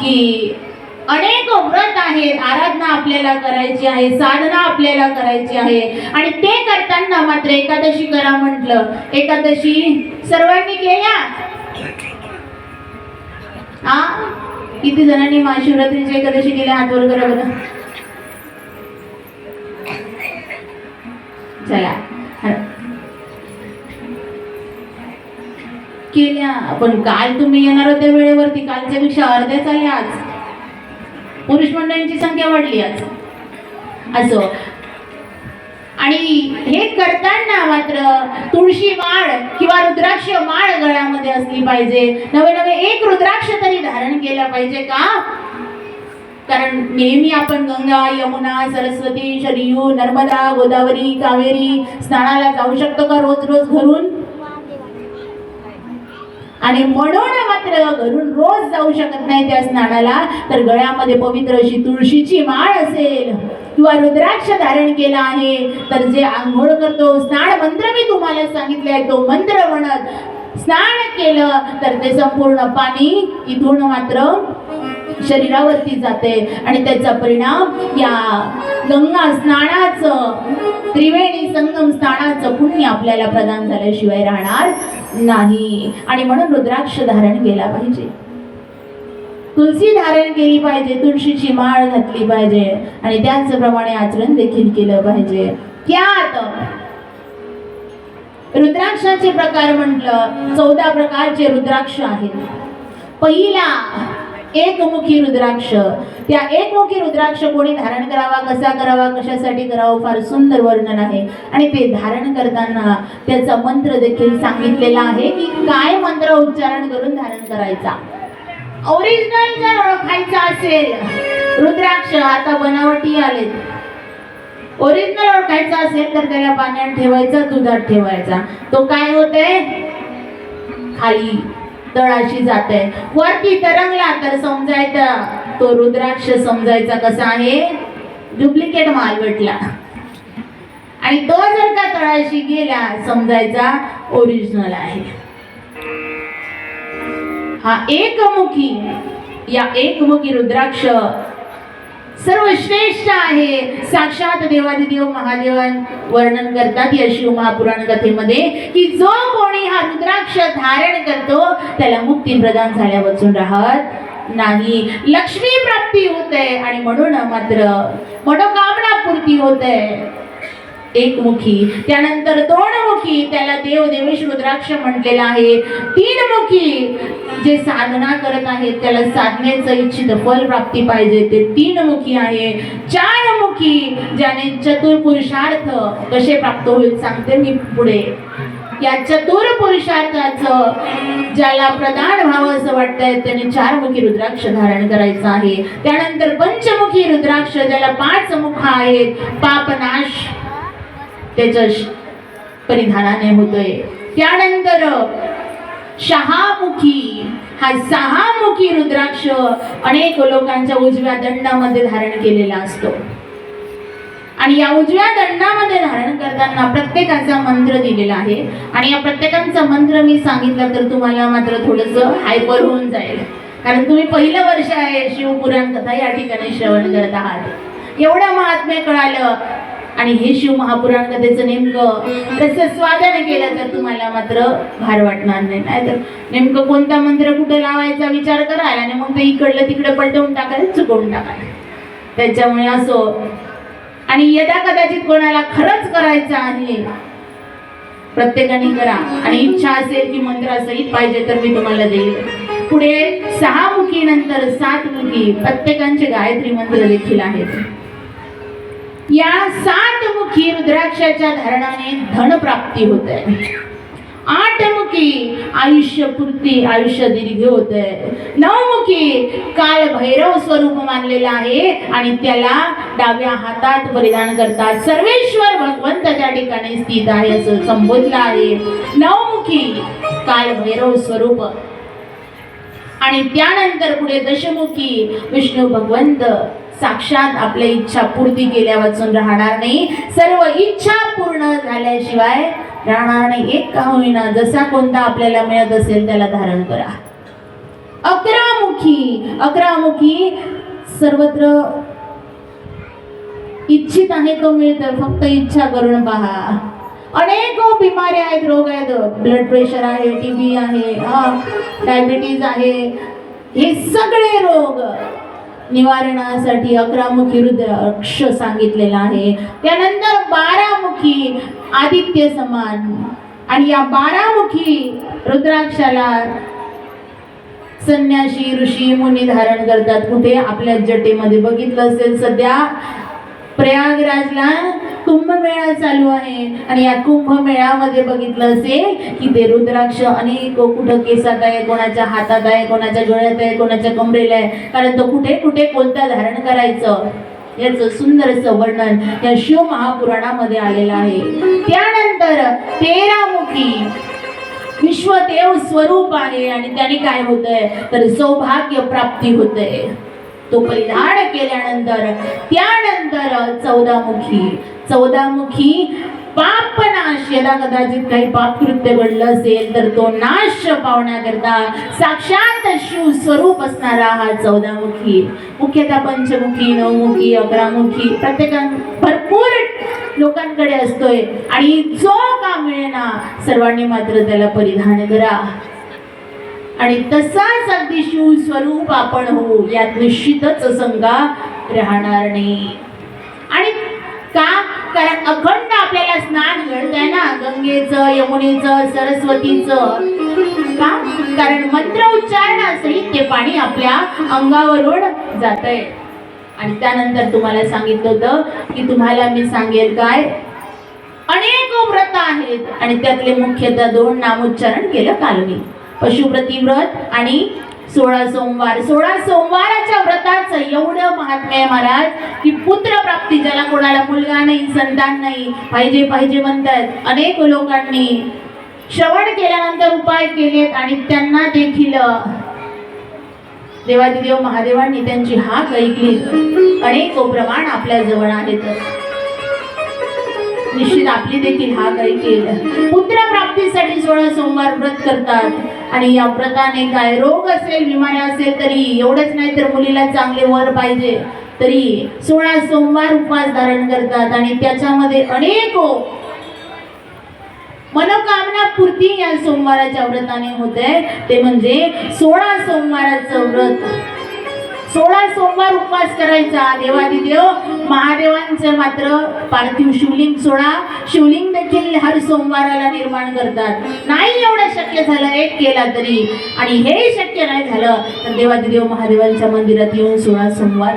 की अनेक व्रत आहेत आराधना आपल्याला करायची आहे साधना आपल्याला करायची आहे. आणि ते करताना मात्र एकादशी करा म्हटलं. एकादशी सर्वांनी केल्या? हा किती जणांनी महाशिवरात्रीची एकादशी केल्या? हात वर करा बरं. चला. केल्या. पण काल तुम्ही येणार होत्या वेळेवरती. कालच्या पेक्षा अर्ध्याच आले आज. पुरुष मंडळींची संख्या वाढली आज. असो. आणि हे करताना मात्र तुळशी माळ किंवा रुद्राक्ष माळ गळ्यामध्ये असली पाहिजे. नवे नवे एक रुद्राक्ष तरी धारण केला पाहिजे का? कारण नेहमी आपण गंगा यमुना सरस्वती शरयू नर्मदा गोदावरी कावेरी स्नानाला जाऊ शकतो का रोज रोज घरून? आणि म्हणून मात्र घरून रोज जाऊ शकत नाही त्या स्नानाला तर गळ्यामध्ये पवित्र अशी तुळशीची माळ असेल किंवा रुद्राक्ष धारण केला आहे तर जे आंघोळ करतो स्नान मंत्र मी तुम्हाला सांगितले आहे तो मंत्र म्हणत स्नान केलं तर ते संपूर्ण पाणी इथून मात्र शरीरावरती जाते आणि त्याचा परिणाम या गंगा स्नानाचं त्रिवेणी संगम स्नानाचं पुण्य आपल्याला प्रदान झाल्याशिवाय राहणार नाही. आणि म्हणून रुद्राक्ष धारण केला पाहिजे. तुलसी धारण केली पाहिजे तुळशीची माळ घातली पाहिजे आणि त्याचप्रमाणे आचरण देखील केलं पाहिजे. त्यात रुद्राक्षाचे प्रकार म्हटलं चौदा प्रकारचे रुद्राक्ष आहेत. पहिला एकमुखी रुद्राक्ष. त्या एकमुखी रुद्राक्ष कोणी धारण करावा कसा करावा कशासाठी करावा फार सुंदर वर्णन आहे. आणि ते धारण करताना त्याचा मंत्र देखील सांगितलेला आहे की काय मंत्र उच्चारण करून धारण करायचा? ओरिजिनल जर ओळखायचा असेल रुद्राक्ष आता बनावटी आलेत. ओरिजिनल ओळखायचा असेल तर त्याला पाण्यात ठेवायचा दुधात ठेवायचा. तो काय होते खाली. तळाशी जाते. वरती तरंगला तर समजायचा. तो रुद्राक्ष समजायचा कसा आहे? डुप्लिकेट माल भेटला आणि तो जर का तळाशी गेला समजायचा ओरिजिनल आहे. हा एकमुखी या एकमुखी रुद्राक्ष सर्वश्रेष्ठ आहे. साक्षात देवादिदेव महादेवान वर्णन करतात या शिव महापुराण कथेमध्ये की जो कोणी हा रुद्राक्ष धारण करतो त्याला मुक्ती प्रदान झाल्या वाचून राहत नाही. लक्ष्मी प्राप्ती होते आणि म्हणून मात्र मनोकामना पूर्ती होते. एकमुखी त्यानंतर दोनमुखी त्याला देव देवेश रुद्राक्ष म्हटलेला आहे. तीनमुखी जे साधना करत आहेत त्याला साधनेचं इच्छित फल प्राप्ती पाहिजे. ते तीनमुखी आहे. चारमुखी ज्याने चतुर पुरुषार्थ कसे प्राप्त होईल सांगते मी पुढे. या चतुर पुरुषार्थाचं ज्याला प्रदान व्हावं असं वाटतंय त्याने चारमुखी रुद्राक्ष धारण करायचं आहे. त्यानंतर पंचमुखी रुद्राक्ष ज्याला पाच मुख आहेत. पापनाश त्याच्या परिधानाने होतोय. त्यानंतर शहामुखी हा सहामुखी रुद्राक्ष अनेक लोकांच्या उजव्या दंडामध्ये धारण केलेला असतो. आणि या उजव्या दंडामध्ये धारण करताना प्रत्येकाचा मंत्र दिलेला आहे. आणि या प्रत्येकाचा मंत्र मी सांगितला तर तुम्हाला मात्र थोडंसं हायपर होऊन जाईल. कारण तुम्ही पहिलं वर्ष आहे शिवपुराण कथा या ठिकाणी श्रवण करत आहात. एवढं महात्म्य कळालं. आणि हे शिव महापुराण कथेचं नेमकं तसं स्वादाने केलं तर तुम्हाला मात्र भार वाटणार नाही. नाहीतर नेमकं कोणता मंत्र कुठे लावायचा विचार करायला आणि मग ते इकडलं तिकडे पलटवून टाकायला चुकवून टाकायला त्याच्यामुळे असो आणि यदा कदाचित कोणाला खरंच करायचं आहे प्रत्येकाने करा. आणि इच्छा असेल की मंत्रासहित पाहिजे तर मी तुम्हाला देईल. पुढे सहा मुखी नंतर सात मुखी प्रत्येकांचे गायत्री मंत्र देखील आहेत. या सात मुखी रुद्राक्षाच्या धारणाने धनप्राप्ती होते. आठ मुखी आयुष्य पूर्ती आयुष्य दीर्घ होते. नवमुखी काल भैरव स्वरूप मानलेला आहे आणि त्याला डाव्या हातात परिधान करतात. सर्वेश्वर भगवंत त्या ठिकाणी स्थित आहे असं संबोधलं आहे. नवमुखी काल भैरव स्वरूप. आणि त्यानंतर पुढे दशमुखी विष्णू भगवंत. साक्षात आपल्या इच्छा पूर्ती केल्या वाचून राहणार नाही. सर्व इच्छा पूर्ण झाल्याशिवाय राहणार नाही. एक का होईना जसा कोणता आपल्याला मिळत असेल त्याला धारण करा. अकरामुखी अकरामुखी सर्वत्र इच्छित आहे तो मिळतं फक्त इच्छा करून पहा. अनेक बिमाऱ्या आहेत रोग आहेत. ब्लड प्रेशर आहे टी बी आहे डायबिटीज आहे. हे सगळे रोग निवारणासाठी अकरामुखी रुद्राक्ष सांगितलेला आहे. त्यानंतर बारामुखी आदित्य समान. आणि या बारामुखी रुद्राक्षाला संन्याशी ऋषी मुनी धारण करतात. कुठे? आपल्या जटेमध्ये. बघितलं असेल सध्या प्रयागराजला कुंभमेळा चालू आहे. आणि या कुंभमेळ्यामध्ये बघितलं असेल की ते रुद्राक्ष अनेक कुठं केसात आहे कोणाच्या हातात आहे कोणाच्या गळ्यात आहे कोणाच्या कमरेला आहे. कारण तो कुठे कुठे कोणतं धारण करायचं याचं सुंदरचं वर्णन या शिव महापुराणामध्ये आलेलं आहे. त्यानंतर तेरामुखी विश्वदेव स्वरूप आहे. आणि त्याने काय होतंय? तर सौभाग्य प्राप्ती होते तो परिधान केल्यानंतर त्यानंतर चौदामुखी चौदामुखी पाप नाश. यदा कदाचित काही पाप कृत्य घडलं असेल तर तो नाश पावण्याकरता साक्षात शिव स्वरूप असणारा हा चौदामुखी मुख्यतः पंचमुखी नवमुखी अकरामुखी प्रत्येका भरपूर लोकांकडे असतोय. आणि जो का मिळेना सर्वांनी मात्र त्याला परिधान करा. आणि तसाच अगदी शिव स्वरूप आपण होऊ यात निश्चितच संगा राहणार नाही. आणि का? कारण अखंड आपल्याला स्नान घडतंय ना गंगेचं यमुनेचं सरस्वतीचं. का? कारण मंत्र उच्चारणासहित ते पाणी आपल्या अंगावरून जात आहे आणि त्यानंतर तुम्हाला सांगितलं होतं की तुम्हाला मी सांगेल काय? अनेक व्रत आहेत. आणि त्यातले मुख्यतः दोन नामोच्चारण केलं काल पशुप्रती व्रत आणि सोळा सोमवार. सोळा सोमवाराच्या व्रताचं एवढं महात्म्य आहे महाराज की पुत्र प्राप्ती ज्याला कोणाला मुलगा नाही संतान नाही पाहिजे पाहिजे म्हणतात अनेक लोकांनी. श्रवण केल्यानंतर उपाय केलेत आणि त्यांना देखील देवादिदेव महादेवांनी त्यांची हाक ऐकली. अनेक प्रमाण आपल्या जवळ आहेत निश्चित आपली देखील हा काही केलं पुत्र प्राप्तीसाठी सोळा सोमवार व्रत करतात. आणि या व्रताने काय रोग असेल बिमाऱ्या असेल तरी एवढंच नाही तर मुलीला चांगले वर पाहिजे. तरी सोळा सोमवार उपवास धारण करतात आणि त्याच्यामध्ये अनेक हो- मनोकामना पूर्ती या सोमवाराच्या व्रताने होते. ते म्हणजे सोळा सोमवाराचं व्रत. सोळा सोमवार उपवास करायचा. देवादिदेव महादेवांचं मात्र पार्थिव शिवलिंग सोळा शिवलिंग देखील हर सोमवाराला निर्माण करतात. नाही एवढं शक्य झालं एक केला तरी. आणि हे शक्य नाही झालं तर देवादिदेव महादेवांच्या मंदिरात येऊन सोळा सोमवार